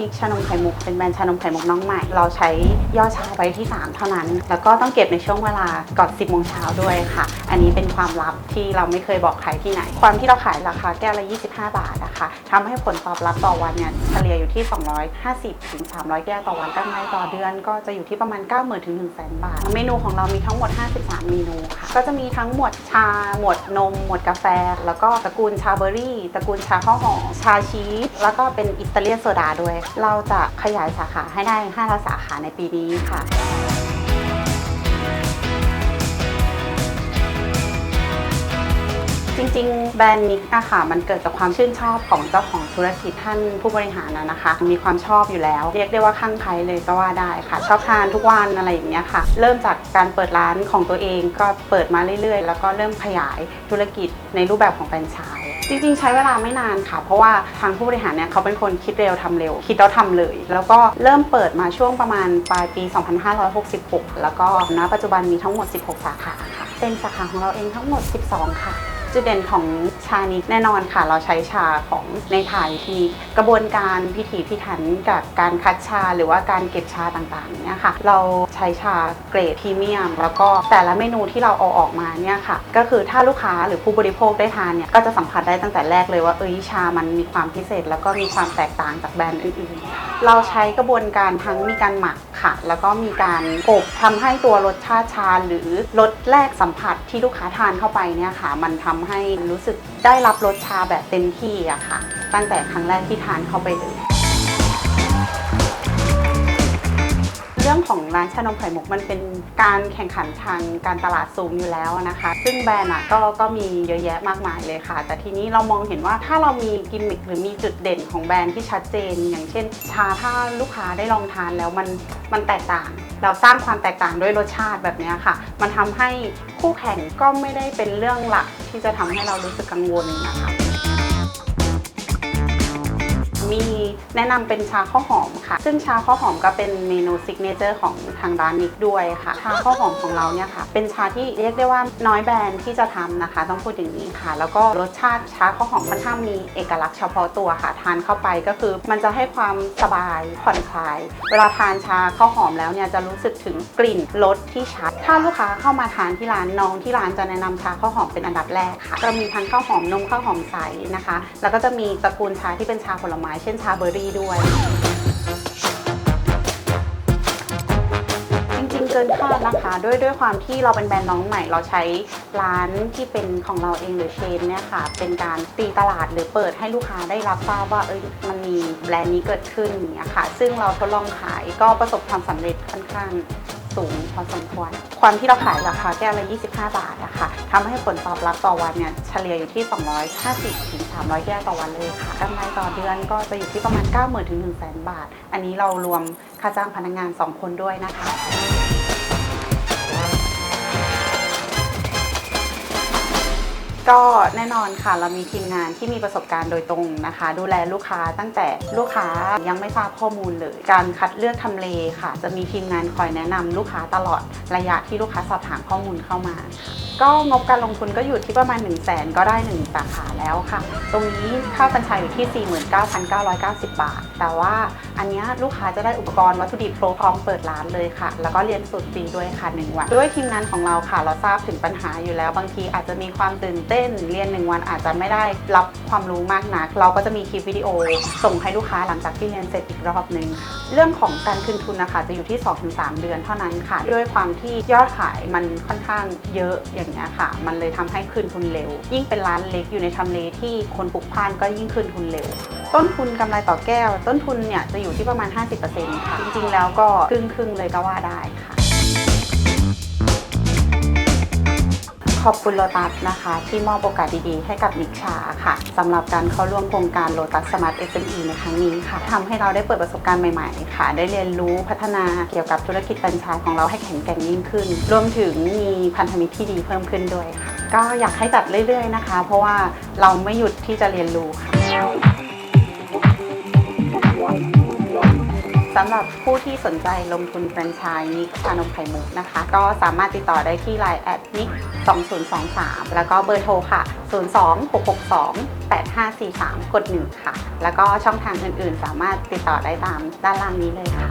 นิกชานมไข่มุกเป็นแบรนด์ชานมไข่มุกน้องใหม่ เราใช้ยอดชาไว้ที่ 3 เท่านั้น แล้วก็ต้องเก็บในช่วงเวลาก่อน10โมงเช้าด้วยค่ะ อันนี้เป็นความลับที่เราไม่เคยบอกใครที่ไหน ความที่เราขายราคาแก้วละ 25 บาทนะคะทำให้ผลตอบรับต่อวันเนี่ยเฉลี่ยอยู่ที่ 250ถึง300 แก้วต่อวันกำไรต่อเดือนก็จะอยู่ที่ประมาณ 90,000ถึง100,000 บาท เมนูของเรามีทั้งหมด 53 เมนูค่ะ ก็จะมีทั้งหมดชา หมวดนม หมวดกาแฟ แล้วก็ตระกูลชาเบอร์รี่ ตระกูลชาข้าวหอม ชาชีส แล้วก็เป็นอิตาเลียนโซดาด้วยเราจะขยายสาขาให้ได้5สาขาในปีนี้ค่ะ จริงๆ แบรนด์นิกอะค่ะ มันเกิดจากความชื่นชอบของเจ้าของธุรกิจท่านผู้บริหารนะนะคะ มีความชอบอยู่แล้ว เรียกได้ว่าข้างใครเลยก็ว่าได้ค่ะ ชอบทานทุกวันอะไรอย่างเงี้ยค่ะ เริ่มจากการเปิดร้านของตัวเองก็เปิดมาเรื่อยๆ แล้วก็เริ่มขยายธุรกิจในรูปแบบของแฟรนไชส์ จริงๆ ใช้เวลาไม่นานค่ะ เพราะว่าทางผู้บริหารเนี่ยเขาเป็นคนคิดเร็วทำเร็ว คิดแล้วทำเลย แล้วก็เริ่มเปิดมาช่วงประมาณปลายปี 2566 แล้วก็ณปัจจุบันมีทั้งหมด 16 สาขาค่ะ เป็นสาขาของเราเองทั้งหมด 12 ค่ะ จุดเด่นของชานิกแน่นอนค่ะ เราใช้ชาของในไทยที่กระบวนการพิถีพิถันกับการคัดชาหรือว่าการเก็บชาต่างๆเนี่ยค่ะเราใช้ชาเกรดพรีเมียม แล้วก็แต่ละเมนูที่เราเอาออกมาเนี่ยค่ะ ก็คือถ้าลูกค้าหรือผู้บริโภคได้ทานเนี่ยก็จะสัมผัสได้ตั้งแต่แรกเลยว่าเอ้ยชามันมีความพิเศษ แล้วก็มีความแตกต่างจากแบรนด์อื่นๆ เราใช้กระบวนการทั้งมีการหมักค่ะ แล้วก็มีการอบทำให้ตัวรสชาติชาหรือรสแรกสัมผัสที่ลูกค้าทานเข้าไปเนี่ยค่ะ มันทำให้รู้สึกได้รับรสชาแบบเต็มที่อะค่ะ ตั้งแต่ครั้งแรกที่ทานเข้าไปเลย รื่องของร้านชานมไข่มุกมันเป็นการแข่งขันทางการตลาดสูงอยู่แล้วนะคะ ซึ่งแบรนด์อะก็ก็มีเยอะแยะมากมายเลยค่ะ แต่ทีนี้เรามองเห็นว่าถ้าเรามีกิมมิคหรือมีจุดเด่นของแบรนด์ที่ชัดเจน อย่างเช่น ชาถ้าลูกค้าได้ลองทานแล้วมันมันแตกต่าง เราสร้างความแตกต่างด้วยรสชาติแบบนี้ค่ะ มันทำให้คู่แข่งก็ไม่ได้เป็นเรื่องหลักที่จะทำให้เรารู้สึกกังวลนะคะมี แนะนำเป็นชาข้าวหอมค่ะ ซึ่งชาข้าวหอมก็เป็นเมนูซิกเนเจอร์ของทางร้านนิกด้วยค่ะ ชาข้าวหอมของเราเนี่ยค่ะ เป็นชาที่เรียกได้ว่าน้อยแบรนด์ที่จะทำนะคะ ต้องพูดอย่างนี้ค่ะ แล้วก็รสชาติชาข้าวหอมค่อนข้างมีเอกลักษณ์เฉพาะตัวค่ะ ทานเข้าไปก็คือ มันจะให้ความสบายผ่อนคลาย เวลาทานชาข้าวหอมแล้วเนี่ยจะรู้สึกถึงกลิ่นรสที่ชัด ถ้าลูกค้าเข้ามาทานที่ร้านน้องที่ร้านจะแนะนำชาข้าวหอมเป็นอันดับแรกค่ะ จะมีทั้งข้าวหอมนมข้าวหอมใสนะคะ แล้วก็จะมีตระกูลชาที่เป็นชาผลไม้ เช่นชาเบอร์รี่ด้วย จริงๆเกินคาดนะคะด้วยด้วยความที่เราเป็นแบรนด์น้องใหม่เราใช้ร้านที่เป็นของเราเองหรือเชนเนี่ยค่ะ เป็นการตีตลาดหรือเปิดให้ลูกค้าได้รับทราบว่าเอ้ยมันมีแบรนด์นี้เกิดขึ้นอย่างเงี้ยค่ะ ซึ่งเราทดลองขายก็ประสบความสำเร็จค่อนข้าง สูงพอสมควร ความที่เราขายราคาแก้วละ 25 บาทอะค่ะทำให้ผลตอบรับต่อวันเนี่ยเฉลี่ยอยู่ที่ 250ถึง300 แก้วต่อวันเลยค่ะกำไรต่อเดือนก็จะอยู่ที่ประมาณ 90,000ถึง100,000บาท อันนี้เรารวมค่าจ้างพนักงาน 2 คนด้วยนะคะ ก็แน่นอนค่ะเรามีทีมงานที่มีประสบการณ์โดยตรงนะคะ ดูแลลูกค้าตั้งแต่ลูกค้ายังไม่ทราบข้อมูลเลย การคัดเลือกทำเลค่ะ จะมีทีมงานคอยแนะนำลูกค้าตลอดระยะที่ลูกค้าสอบถามข้อมูลเข้ามา ก็งบการลงทุนก็อยู่ที่ประมาณ 1 0 0 0 0แสนก็ได้ 1 สาขาแล้วค่ะ ตรงนี้ค่าแฟรนไชส์อยู่ที่ 49,990 บาท แต่ว่าอันนี้ลูกค้าจะได้อุปกรณ์วัตถุดิบครบพร้อมเปิดร้านเลยค่ะ แล้วก็เรียนสูตรฟรีด้วยค่ะ1วันด้วยทีมงานของเราค่ะ เราทราบถึงปัญหาอยู่แล้วบางทีอาจจะมีความตื่นเต้นเรียน1วันอาจจะไม่ได้รับความรู้มากนัก เราก็จะมีคลิปวิดีโอ ส่งให้ลูกค้าหลังจากที่เรียนเสร็จอีกรอบหนึ่งเรื่องของการคืนทุนนะคะจะอยู่ที่ 2-3 เดือนเท่านั้นค่ะ ด้วยความที่ยอดขายมันค่อนข้างเยอะอย่างเงี้ยค่ะ มันเลยทำให้คืนทุนเร็ว ยิ่งเป็นร้านเล็กอยู่ในทำเลที่คนปลูกพานก็ยิ่งคืนทุนเร็วต้นทุนกำไรต่อแก้ว ต้นทุนเนี่ยจะอยู่ที่ประมาณ 50%ค่ะ จริงๆ แล้วก็ครึ่งๆ เลยก็ว่าได้ค่ะ ขอบคุณโลตัสนะคะ ที่มอบโอกาสดีๆ ให้กับนิกชาค่ะสำหรับการเข้าร่วมโครงการโลตัสสมาร์ทเอสในครั้งนี้ค่ะทำให้เราได้เปิดประสบการณ์ใหม่ๆค่ะ ได้เรียนรู้พัฒนาเกี่ยวกับธุรกิจแฟรนไชส์ของเราให้แข็งแกร่งยิ่งขึ้น รวมถึงมีพันธมิตรที่ดีเพิ่มขึ้นด้วยค่ะ ก็อยากให้จัดเรื่อยๆนะคะ เพราะว่าเราไม่หยุดที่จะเรียนรู้ค่ะ สำหรับผู้ที่สนใจลงทุนแฟรนไชส์นิกชานมไข่มุกนะคะ ก็สามารถติดต่อได้ที่ Line แอดนิก2023 แล้วก็เบอร์โทรค่ะ 026628543 กด 1 ค่ะ แล้วก็ช่องทางอื่นๆ สามารถติดต่อได้ตามด้านล่างนี้เลยค่ะ